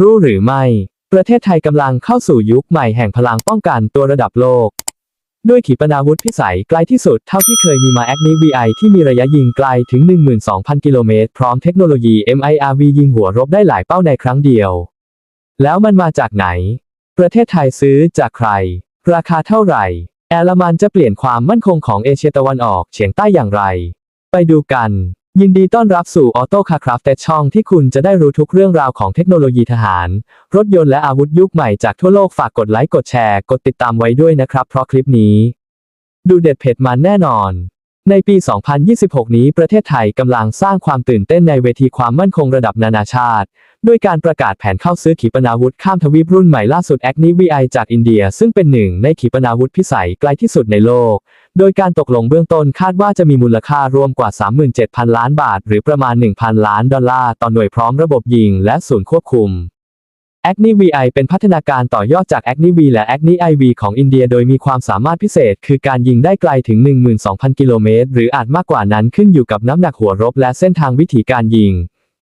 รู้หรือไม่ ประเทศไทยกำลังเข้าสู่ยุคใหม่แห่งพลังป้องกันตัวระดับโลก ด้วยขีปนาวุธพิสัยไกลที่สุดเท่าที่เคยมีมาแอคนิ VI ที่มีระยะยิงไกลถึง 12,000 กิโลเมตร พร้อมเทคโนโลยี MIRV ยิงหัวรบได้หลายเป้าในครั้งเดียว แล้วมันมาจากไหน ประเทศไทยซื้อจากใคร ราคาเท่าไหร่ แอลมันจะเปลี่ยนความมั่นคงของเอเชียตะวันออกเฉียงใต้อย่างไร ไปดูกัน ยินดีต้อนรับสู่ออโต้คาคราฟแต่ช่องที่คุณจะได้รู้ทุกเรื่องราวของเทคโนโลยีทหาร รถยนต์และอาวุธยุคใหม่จากทั่วโลกฝากกดไลค์กดแชร์ กดติดตามไว้ด้วยนะครับ เพราะคลิปนี้ ดูเด็ดเผ็ดมันแน่นอน ในปี 2026 นี้ประเทศไทยกำลังสร้างความตื่นเต้นในเวทีความมั่นคงระดับนานาชาติ ด้วยการประกาศแผนเข้าซื้อขีปนาวุธข้ามทวีปรุ่นใหม่ล่าสุดแอคนิ VI จากอินเดีย ซึ่งเป็นหนึ่งในขีปนาวุธพิสัยไกลที่สุดในโลก โดยการตกลงเบื้องต้นคาดว่าจะมีมูลค่ารวมกว่า 37,000 ล้านบาท หรือประมาณ 1,000 ล้านดอลลาร์ต่อหน่วยพร้อมระบบยิงและศูนย์ควบคุม a c n i VI เป็นพัฒนาการต่อยอดจาก a c n i V และ a c n i IV ของอินเดียโดยมีความสามารถพิเศษ คือการยิงได้ไกลถึง 12,000 กิโลเมตร หรืออาจมากกว่านั้นขึ้นอยู่กับน้ำหนักหัวรบและเส้นทางวิธีการยิง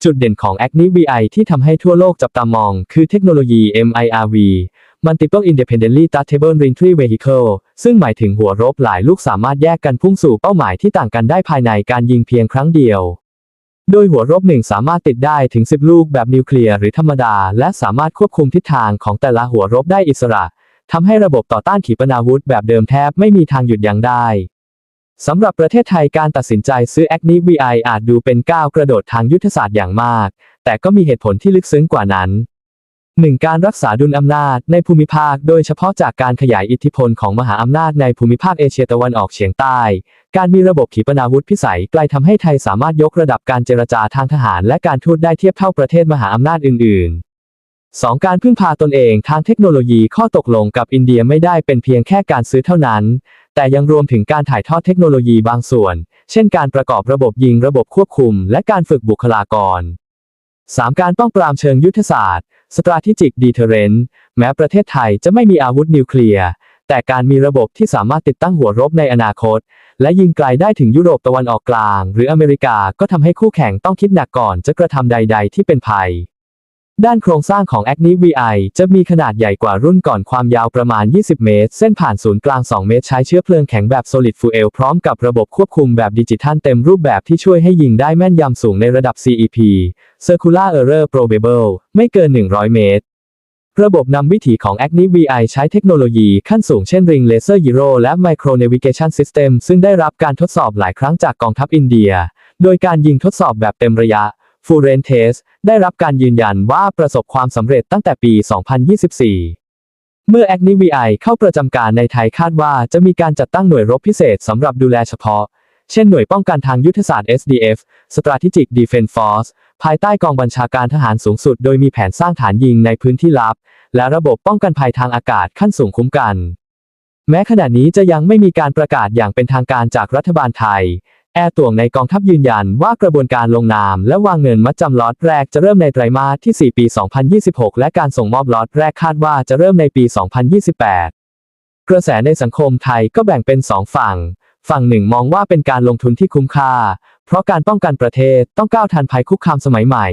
จุดเด่นของ a c n i VI ที่ทำให้ทั่วโลกจับตามอง คือเทคโนโลยี MIRV Multiple Independently Tartable Reentry Vehicle ซึ่งหมายถึงหัวรบหลายลูกสามารถแยกกันพุ่งสู่เป้าหมายที่ต่างกันได้ภายในการยิงเพียงครั้งเดียว โดยหัวรบหนึ่งสามารถติดได้ถึง 10 ลูกแบบนิวเคลียร์หรือธรรมดา และสามารถควบคุมทิศทางของแต่ละหัวรบได้อิสระทำให้ระบบต่อต้านขีปนาวุธแบบเดิมแทบไม่มีทางหยุดยั้งได้สำหรับประเทศไทยการตัดสินใจซื้อแอคนิวีไออาจดูเป็นก้าวกระโดดทางยุทธศาสตร์อย่างมาก แต่ก็มีเหตุผลที่ลึกซึ้งกว่านั้น 1. การรักษาดุลอำนาจในภูมิภาค โดยเฉพาะจากการขยายอิทธิพลของมหาอำนาจในภูมิภาคเอเชียตะวันออกเฉียงใต้ การมีระบบขีปนาวุธพิสัยไกลทำให้ไทยสามารถยกระดับการเจรจาทางทหารและการทูตได้เทียบเท่าประเทศมหาอำนาจอื่น ๆ 2. การพึ่งพาตนเองทางเทคโนโลยีข้อตกลงกับอินเดียไม่ได้เป็นเพียงแค่การซื้อเท่านั้น แต่ยังรวมถึงการถ่ายทอดเทคโนโลยีบางส่วน เช่นการประกอบระบบยิงระบบควบคุม และการฝึกบุคลากร 3. การป้องปรามเชิงยุทธศาสตร์ strategic deterrent แม้ประเทศไทยจะไม่มีอาวุธนิวเคลียร์ แต่การมีระบบที่สามารถติดตั้งหัวรบในอนาคต และยิงไกลได้ถึงยุโรปตะวันออกกลาง หรืออเมริกาก็ทำให้คู่แข่งต้องคิดหนักก่อนจะกระทำใด ๆ ที่เป็นภัย ด้านโครงสร้างของ a c n i VI จะมีขนาดใหญ่กว่ารุ่นก่อนความยาวประมาณ 20 เมตร เส้นผ่านศูนย์กลาง 2 เมตร ใช้เชื้อเพลิงแข็งแบบ solid fuel พร้อมกับระบบควบคุมแบบดิจิทัลเต็มรูปแบบที่ช่วยให้ยิงได้แม่นยำสูงในระดับ CEP Circular Error Probable ไม่เกิน 100 เมตร ระบบนำวิถีของ a c n i VI ใช้เทคโนโลยีขั้นสูงเช่น Ring Laser Gyro และ Micro Navigation System ซึ่งได้รับการทดสอบหลายครั้งจากกองทัพอินเดีย โดยการยิงทดสอบแบบเต็มระยะ Full Range Test ได้รับการยืนยันว่าประสบความสำเร็จตั้งแต่ปี 2024 เมื่อ a c n i VI เข้าประจำการในไทยคาดว่าจะมีการจัดตั้งหน่วยรบพิเศษสำหรับดูแลเฉพาะ เช่นหน่วยป้องกันทางยุทธศาสตร์ SDF Strategic Defense Force ภายใต้กองบัญชาการทหารสูงสุด โดยมีแผนสร้างฐานยิงในพื้นที่ลับ และระบบป้องกันภัยทางอากาศขั้นสูงคุ้มกัน แม้ขณะนี้จะยังไม่มีการประกาศอย่างเป็นทางการจากรัฐบาลไทย แอร์ต่วงในกองทัพยืนยันว่ากระบวนการลงนาม และวางเงินมัดจำล็อตแรกจะเริ่มในไตรมาสที่ 4 ปี 2026 และการส่งมอบล็อตแรกคาดว่าจะเริ่มในปี 2028 กระแสในสังคมไทยก็แบ่งเป็น 2 ฝั่ง ฝั่งหนึ่งมองว่าเป็นการลงทุนที่คุ้มค่า เพราะการป้องกันประเทศต้องก้าวทันภัยคุกคามสมัยใหม่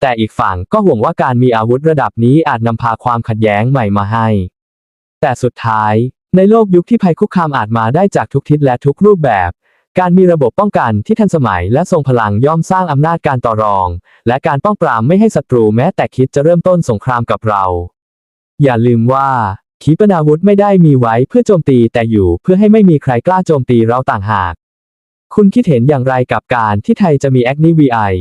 แต่อีกฝั่งก็ห่วงว่าการมีอาวุธระดับนี้อาจนำพาความขัดแย้งใหม่มาให้ แต่สุดท้าย ในโลกยุคที่ภัยคุกคามอาจมาได้จากทุกทิศและทุกรูปแบบ การมีระบบป้องกันที่ทันสมัยและทรงพลังย่อมสร้างอำนาจการต่อรอง และการป้องปรามไม่ให้ศัตรูแม้แต่คิดจะเริ่มต้นสงครามกับเรา อย่าลืมว่า ขีปนาวุธไม่ได้มีไว้เพื่อโจมตีแต่อยู่เพื่อให้ไม่มีใครกล้าโจมตีเราต่างหาก คุณคิดเห็นอย่างไรกับการที่ไทยจะมี a c n i VI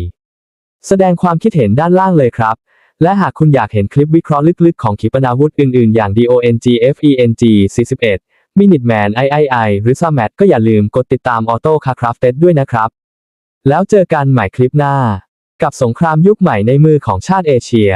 แสดงความคิดเห็นด้านล่างเลยครับ และหากคุณอยากเห็นคลิปวิเคราะห์ลึกๆ ของขีปนาวุธอื่นๆ อย่าง DONG FENG 41 มินิทแมนไอไอไอหรือซาแมทก็อย่าลืมกดติดตามออโต้คาคราฟเต็ดด้วยนะครับ แล้วเจอกันใหม่คลิปหน้า กับสงครามยุคใหม่ในมือของชาติเอเชีย